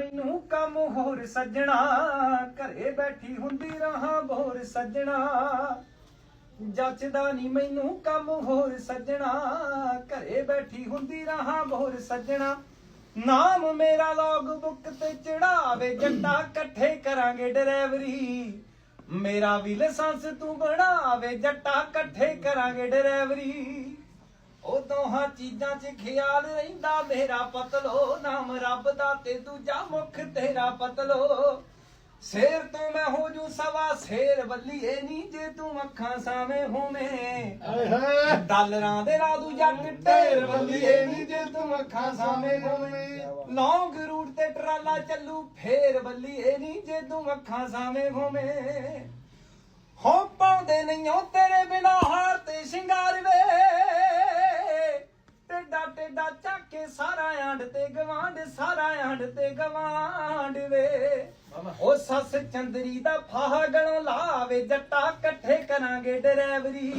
ਮੈਨੂੰ ਕੰਮ ਹੋਰ ਸੱਜਣਾ, ਘਰੇ ਬੈਠੀ ਹੁੰਦੀ ਰਹਾ ਬੋਰ ਸੱਜਣਾ। ਜੱਚਦਾ ਨਹੀਂ ਮੈਨੂੰ ਕੰਮ ਹੋਰ ਸੱਜਣਾ, ਘਰੇ ਬੈਠੀ ਹੁੰਦੀ ਰਹਾ ਬੋਰ ਸੱਜਣਾ। ਨਾਮ ਮੇਰਾ ਲੌਗ ਬੁੱਕ ਤੇ ਚੜਾਵੇ ਜੱਟਾ, ਇਕੱਠੇ ਕਰਾਂਗੇ ਡਰਾਈਵਰੀ ਮੇਰਾ ਵੀ ਲਾਇਸੈਂਸ ਤੂੰ ਬਣਾਵੇ ਜੱਟਾ, ਇਕੱਠੇ ਕਰਾਂਗੇ ਡਰਾਈਵਰੀ ਉਹ ਦੋਹਾਂ ਚੀਜ਼ਾਂ 'ਚ ਖਿਆਲ ਰਹਿੰਦਾ ਮੇਰਾ ਪਤਲੋ ਨਾਮ ਰੱਬ ਦਾ ਤੇ ਦੂਜਾ ਮੁਖ ਤੇਰਾ ਪਤਲੋ। ਸ਼ੇਰ ਤੋਂ ਮੈਂ ਹੋ ਜੂ ਸਵਾ ਸ਼ੇਰ ਬੱਲੀਏ ਨਹੀਂ ਜੇ ਤੂੰ ਅੱਖਾਂ ਸਾਵੇਂ ਹੋਵੇਂ। ਡਾਲਰਾਂ ਦੇ ਰਾਦੂ ਜੱਟ ਢੇਰ ਬੱਲੀਏ ਨਹੀਂ ਜੇ ਤੂੰ ਅੱਖਾਂ ਸਾਵੇਂ ਹੋਵੇਂ। ਲੌਂਗ ਰੂਟ ਤੇ ਟਰਾਲਾ ਚੱਲੂ ਫੇਰ ਬੱਲੀਏ ਨਹੀਂ ਜੇ ਤੂੰ ਅੱਖਾਂ ਸਾਵੇਂ ਹੋਵੇਂ। ਹੋ ਪਾਉਂਦੇ ਨਹੀਂਓ ਤੇਰੇ ਬਿਨਾ ਕੇ ਸਾਰਾ ਆਂਡ ਤੇ ਗਵਾਂਡ ਸਾਰਾ ਆਂਡ ਤੇ ਗਵਾਂਡ ਵੇ। ਉਹ ਸੱਸ ਚੰਦਰੀ ਦਾ ਫਾਹ ਗਲੋਂ ਲਾਵੇ ਜੱਟਾ ਇਕੱਠੇ ਕਰਾਂਗੇ ਡਰਾਈਵਰੀ।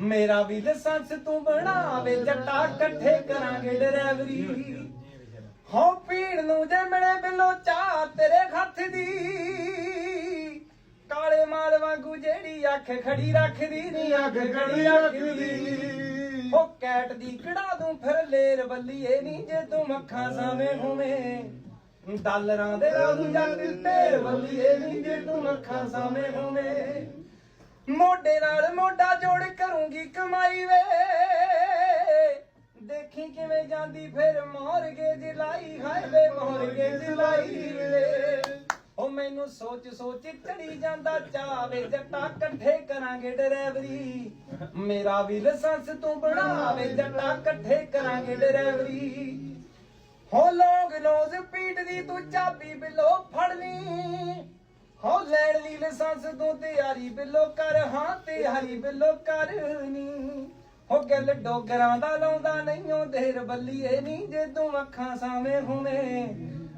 ਮੇਰਾ ਵੀ ਲਾਇਸੈਂਸ ਤੂੰ ਬਣਾਵੇ ਜੱਟਾ ਇਕੱਠੇ ਕਰਾਂਗੇ ਡਰਾਈਵਰੀ। ਹੋ ਪੀੜ ਨੂੰ ਜੇ ਮਿਲੇ ਬਿੱਲੋ ਚਾਹ ਤੇਰੇ ਹੱਥ ਦੀ। ਕਾਲੇ ਮਾਲ ਵਾਂਗੂ ਜਿਹੜੀ ਅੱਖ ਖੜੀ ਰੱਖਦੀ ਨੀ ਅੱਖ ਖੜੀ ਰੱਖਦੀ। ਉਹ ਕੈਟ ਦੀ ਕੜਾ ਦੂੰ ਫਿਰ ਲੇਰ ਬੱਲੀਏ ਨੀ ਜੇ ਤੂੰ ਮੱਖਾਂ ਸਾਵੇਂ ਹੋਵੇਂ। ਡਾਲਰਾਂ ਦੇ ਰਾਜੂ ਜੱਟ ਢੇਰ ਬੱਲੀਏ ਨੀ ਜੇ ਤੂੰ ਅੱਖਾਂ ਸਾਵੇਂ ਹੋਵੇਂ। ਮੋਢੇ ਨਾਲ ਮੋਢਾ ਜੋੜ ਕਰੂੰਗੀ ਕਮਾਈ ਵੇ। ਦੇਖੀ ਕਿਵੇਂ ਜਾਂਦੀ ਫਿਰ ਮੋਰਗੇ ਜਿਲਾਈ ਹਾਏ ਵੇ ਮੋਰਗੇ ਜਿਲਾਈ ਮੈਨੂੰ ਸੋਚ ਸੋਚ ਚੜੀ ਜਾਂਦਾ ਚਾਵੇ ਜੱਟਾ ਇਕੱਠੇ ਕਰਾਂਗੇ ਡਰਾਈਵਰੀ। ਮੇਰਾ ਵੀ ਲਾਇਸੈਂਸ ਤੂੰ ਬਣਾਵੇ ਜੱਟਾ ਇਕੱਠੇ ਕਰਾਂਗੇ ਡਰਾਈਵਰੀ। ਹੋ ਲੋਗ ਨੋਜ਼ ਪੀਟ ਦੀ ਤੂੰ ਚਾਬੀ ਬਿੱਲੋ ਫੜ ਲਈ ਹੋ ਲੈਣ ਲਈ ਲਾਇਸੈਂਸ ਤੂੰ ਤਿਆਰੀ ਬਿੱਲੋ ਕਰ। ਹਾਂ, ਤਿਆਰੀ ਬਿੱਲੋ ਕਰਨੀ। ਹੋ ਗੱਲ ਡੋਗਰਾਂ ਦਾ ਲਾਉਂਦਾ ਨਹੀਂ ਨਹੀਂਓ ਦੇਰ ਬੱਲੀਏ ਨਹੀਂ ਜੇ ਤੂੰ ਅੱਖਾਂ ਸਾਵੇਂ ਹੋਵੇਂ।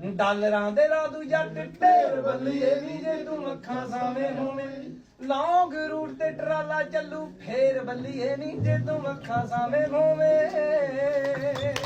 ਡਾਲਰਾਂ ਦੇ ਰਾਦੂ ਜੱਟ ਢੇਰ ਬੱਲੀਏ ਵੀ ਜੇ ਤੂੰ ਅੱਖਾਂ ਸਾਵੇਂ ਹੋਵੇਂ। ਲੌਂਗ ਰੂਟ ਤੇ ਟਰਾਲਾ ਚੱਲੂ, ਫੇਰ ਬੱਲੀਏ ਨਹੀਂ ਜੇ ਤੂੰ ਅੱਖਾਂ ਸਾਵੇਂ ਹੋਵੇਂ।